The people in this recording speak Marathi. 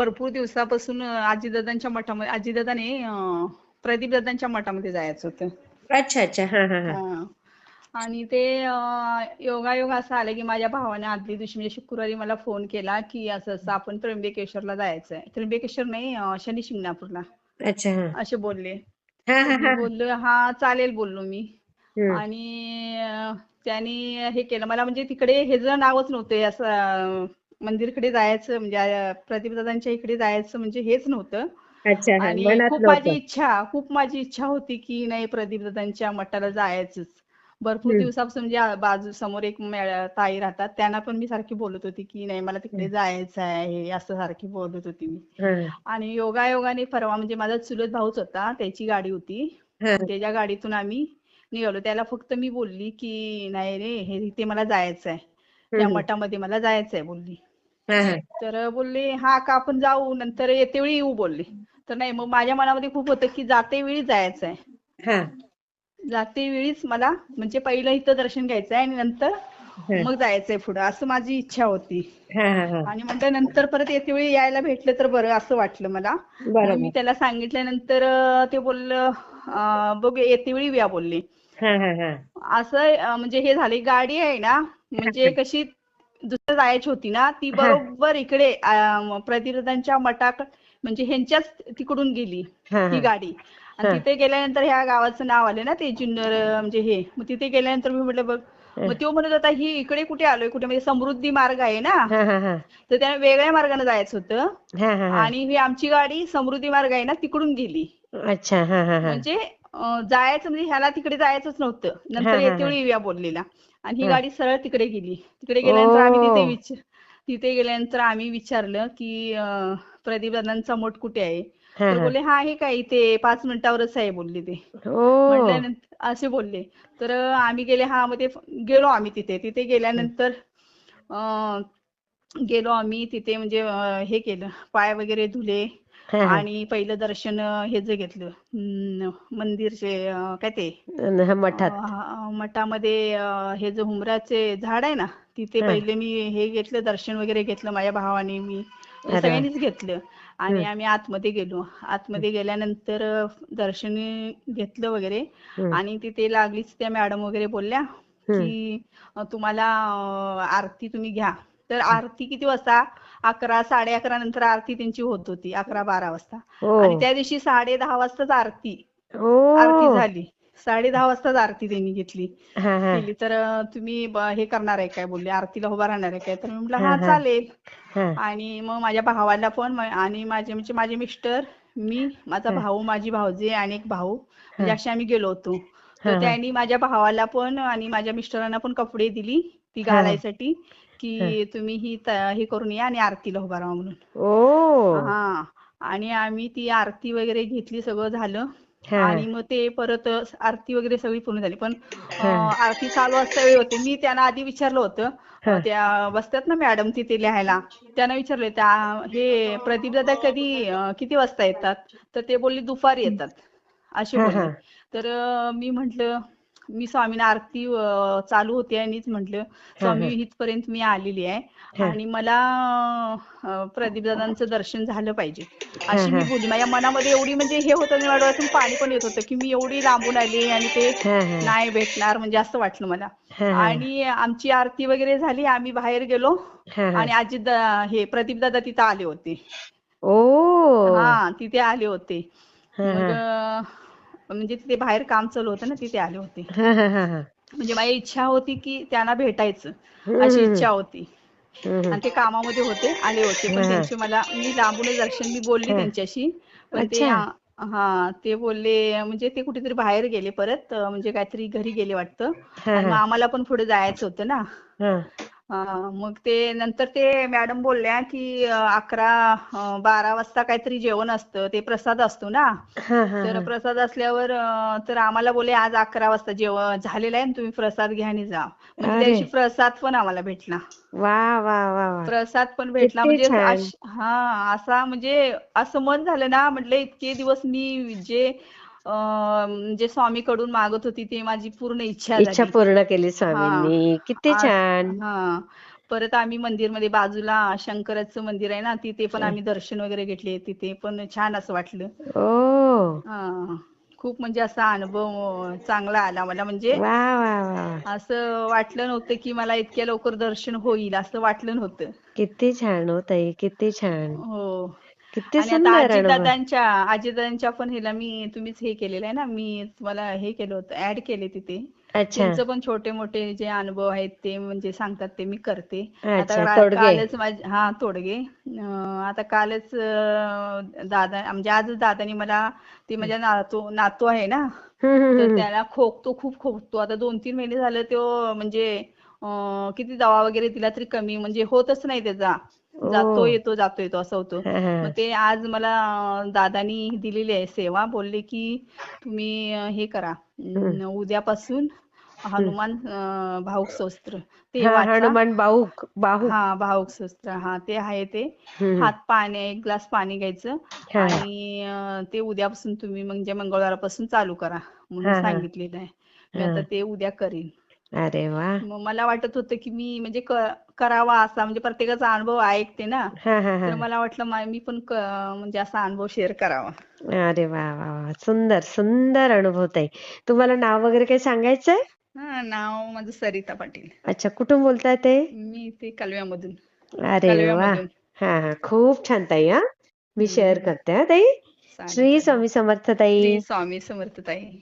भरपूर दिवसापासून आजीदादांच्या मठामध्ये आजीदादाने अं, प्रदीपदादांच्या मठामध्ये जायचं होतं. अच्छा अच्छा. हा हा हा. हा. आणि ते योगायोग असं आलं की माझ्या भावाने आदल्या दिवशी म्हणजे शुक्रवारी मला फोन केला की असं असं आपण त्र्यंबकेश्वरला जायचंय. त्र्यंबकेश्वर नाही अं, शनी शिंगणापूरला. अच्छा हा. असे बोलले. हा हा मी हा. बोललो हा चालेल बोललो मी. हम्म. आणि अं, त्यांनी हे केलं. मला म्हणजे तिकडे हे जर नावच नव्हतं असं मंदिरकडे जायचं म्हणजे अं, प्रदीपदादांच्या इकडे जायचं म्हणजे हेच नव्हतं. अच्छा आणि खूप माझी इच्छा खूप माझी इच्छा होती की नाही प्रदीपदादांच्या मठाला जायचंच. भरपूर. दिवसापासून म्हणजे बाजू समोर एक मॅ- ताई राहतात त्यांना पण मी सारखी बोलत होती की नाही मला तिकडे जायचं आहे असं सारखी बोलत होती मी. आणि योगायोगाने परवा म्हणजे माझा चुलत भाऊच होता त्याची गाडी होती. त्याच्या गाडीतून आम्ही निघालो. त्याला फक्त मी बोलली की नाही रे हे इथे मला जायचं आहे त्या. मठामध्ये मला जायचं आहे बोलली. तर बोलले हा का आपण जाऊ. नंतर येते वेळी येऊ बोलले. तर नाही मग माझ्या मनामध्ये खूप होतं की जाते वेळी जायचं आहे. हा. जाते वेळीच मला म्हणजे पहिलं इथं दर्शन घ्यायचं आहे आणि नंतर मग जायचंय पुढं असं माझी इच्छा होती. आणि म्हटलं नंतर परत येते वेळी यायला भेटलं तर बरं असं वाटलं मला. मी त्याला सांगितल्यानंतर ते बोललं बघ येते वेळी या बोलले. असं म्हणजे हे झाले गाडी आहे ना म्हणजे कशी दुसरं जायची होती ना ती. बरोबर इकडे प्रतिरोधांच्या मठाक म्हणजे ह्यांच्याच तिकडून गेली हा गाडी. आणि. तिथे गेल्यानंतर ह्या गावाचं नाव आलं ना ते जुन्नर म्हणजे हे. मग तिथे गेल्यानंतर मी म्हटलं बघ. मग तो म्हणत होता ही इकडे कुठे आलोय? कुठे? म्हणजे समृद्धी मार्ग आहे ना. तर त्याने वेगळ्या मार्गाने जायचं होतं. आणि ही आमची गाडी समृद्धी मार्ग आहे ना तिकडून गेली. अच्छा. म्हणजे जायचं म्हणजे ह्याला तिकडे जायचंच नव्हतं. हा, नंतर हा, येते हा. वेळी येऊया बोललेला. आणि ही हा. गाडी सरळ तिकडे गेली. तिकडे गेल्यानंतर आम्ही तिथे. विचार तिथे गेल्यानंतर आम्ही विचारलं की अं, प्रदीपदादांचा मठ कुठे आहे? हा तर हा. बोलले हा आहे का इथे पाच मिनिटावरच आहे बोलले ते. म्हटल्यानंतर असे बोलले. तर आम्ही गेले हा मग ते गेलो आम्ही तिथे. तिथे गेल्यानंतर गेलो आम्ही तिथे म्हणजे हे केलं. पाय वगैरे धुले. हा हा आणि पहिलं दर्शन हे जे घेतलं मंदिरचे काय ते मठात मठामध्ये हे जे हुमराचे झाड आहे ना तिथे. पहिले मी हे घेतलं दर्शन वगैरे घेतलं माझ्या भावाने मी. सगळ्यांनीच घेतलं आणि. आम्ही आतमध्ये गेलो आतमध्ये गेल्यानंतर दर्शन घेतलं वगैरे. आणि तिथे लागलीच त्या मॅडम वगैरे बोलल्या. की तुम्हाला आरती तुम्ही घ्या तर आरती किती वाजता? अकरा साडे अकरा नंतर आरती त्यांची होत होती अकरा बारा वाजता. ओ आणि त्या दिवशी साडे दहा वाजताच आरती. ओ आरती झाली. साडे दहा वाजताच आरती त्यांनी घेतली. हा हा. केली. तर तुम्ही हे करणार आहे काय बोलले? आरतीला उभा राहणार आहे काय? तर मी म्हटलं हा, हा हा. चालेल. हा. आणि मग माझ्या भावाला पण आणि माझे म्हणजे माझे मिस्टर मी माझा हा. भाऊ माझी भाऊजी आणि एक भाऊ म्हणजे हा. असे आम्ही गेलो होतो. हा, तर हा. त्यांनी माझ्या भावाला पण आणि माझ्या मिस्टरांना पण कपडे दिली ती हा. घालायसाठी. की तुम्ही ही हे करून या आणि आरतीला उभा राहा म्हणून. ओ. हा. आणि आम्ही ती आरती वगैरे घेतली सगळं झालं. आणि मग ते परत आरती वगैरे सगळी पूर्ण झाली. पण आरती चालू असता वेळी होते. मी त्यांना आधी विचारलं होतं. त्या बसतात ना मॅडम तिथे लिहायला? त्यांना विचारलं त्या हे प्रदीप दादा कधी किती वाजता येतात? तर ते बोलले दुपारी येतात. असे बोलले. तर मी म्हंटल मी स्वामींना आरती चालू होती आणिच म्हंटल स्वामी हा. इथपर्यंत मी आलेली आहे. आणि मला प्रदीपदादांचं दर्शन झालं पाहिजे अशी मी. बोलली माझ्या मनामध्ये एवढी म्हणजे हे होतं डोळ्यातून पाणी पण येत होतं की मी एवढी लांबून आली आणि ते. नाही भेटणार म्हणजे असं वाटलं मला. आणि आमची आरती वगैरे झाली आम्ही बाहेर गेलो. आणि आजी हे प्रदीपदादा तिथं आले होते ओ हा तिथे आले होते म्हणजे तिथे बाहेर काम चालू होतं ना तिथे आले होते. म्हणजे माझी इच्छा होती की त्यांना भेटायचं अशी. इच्छा होती. आणि ते कामामध्ये होते आले होते पण. त्यांचे मला मी लांबूनच दर्शन मी बोलली. त्यांच्याशी पण ते हा ते बोलले म्हणजे ते कुठेतरी बाहेर गेले परत म्हणजे काहीतरी घरी गेले वाटतं. आम्हाला पण पुढे जायचं होतं ना मग ते नंतर ते मॅडम बोलल्या की अकरा बारा वाजता काहीतरी जेवण असतं ते प्रसाद असतो ना? तर. प्रसाद असल्यावर तर आम्हाला बोलले आज अकरा वाजता जेवण झालेलं आहे तुम्ही प्रसाद घ्या आणि जा. म्हणजे प्रसाद पण आम्हाला भेटला. वा वा वा प्रसाद पण भेटला. म्हणजे हा असा म्हणजे असं मन झालं ना म्हटलं इतके दिवस मी जे जे स्वामीकडून मागत होती ते माझी पूर्ण इच्छा इच्छा पूर्ण केली स्वामींनी. किती छान. हा. परत आम्ही मंदिरमध्ये बाजूला शंकराचं मंदिर आहे ना तिथे पण आम्ही दर्शन वगैरे घेतले तिथे पण छान असं वाटलं. हा. खूप म्हणजे असा अनुभव चांगला आला मला. म्हणजे असं वाटलं नव्हतं की मला इतक्या लवकर दर्शन होईल असं वाटलं नव्हतं. किती छान हो ताई किती छान. हो. किती आणि आता सुंदर अनुभव आजीदादांच्या आजीदादांच्या पण ह्याला मी तुम्हीच हे केलेलं आहे ना मी तुम्हाला हे केलं होतं ऍड केले तिथे. अच्छा. त्यांचं पण छोटे मोठे जे अनुभव आहेत ते म्हणजे सांगतात ते मी करते. आता अच्छा रा- तोडगे. कालच माझ हा तोडगे. अं, आता कालच अं, दादा म्हणजे आजच दादानी मला ते माझ्या नातू नातू आहे ना हम्म, हम्म, तर हम्म. त्याला खोकतो खूप खोकतो. आता दोन तीन महिने झालं तो म्हणजे अं, किती दवा वगैरे दिला तरी कमी म्हणजे होतच नाही त्याचा. जातो येतो जातो येतो असं होतं. मग ते आज मला दादानी दिलेली आहे सेवा. बोलले की तुम्ही हे करा. उद्यापासून. हनुमान भाऊक स्तोत्र ते वाचा. हनुमान बाहुक हा भाऊक स्तोत्र हा ते आहे ते. हात पाणी एक ग्लास पाणी घ्यायचं. आणि ते उद्यापासून तुम्ही म्हणजे मंगळवारपासून चालू करा म्हणून सांगितलेलं आहे. मी आता ते उद्या करीन. अरे वा. मग मला वाटत होतं की मी म्हणजे क- करावा असा म्हणजे प्रत्येकाचा अनुभव ऐकते ना. हा हा तर हा मला वाटलं मा- मी पण क- म्हणजे असा अनुभव शेअर करावा. अरे वा वा वा. सुंदर सुंदर अनुभव ताई. तुम्हाला नाव वगैरे काही सांगायचंय? हा नाव माझं सरिता पाटील. अच्छा कुठून बोलताय ते? मी ते कलव्यामधून. अरे वा. कलव्यामधून. हा हा. खूप छान ताई हा. मी शेअर करते हा ताई. चालेल श्री चालेल. स्वामी समर्थ श्री ताई स्वामी समर्थ ताई.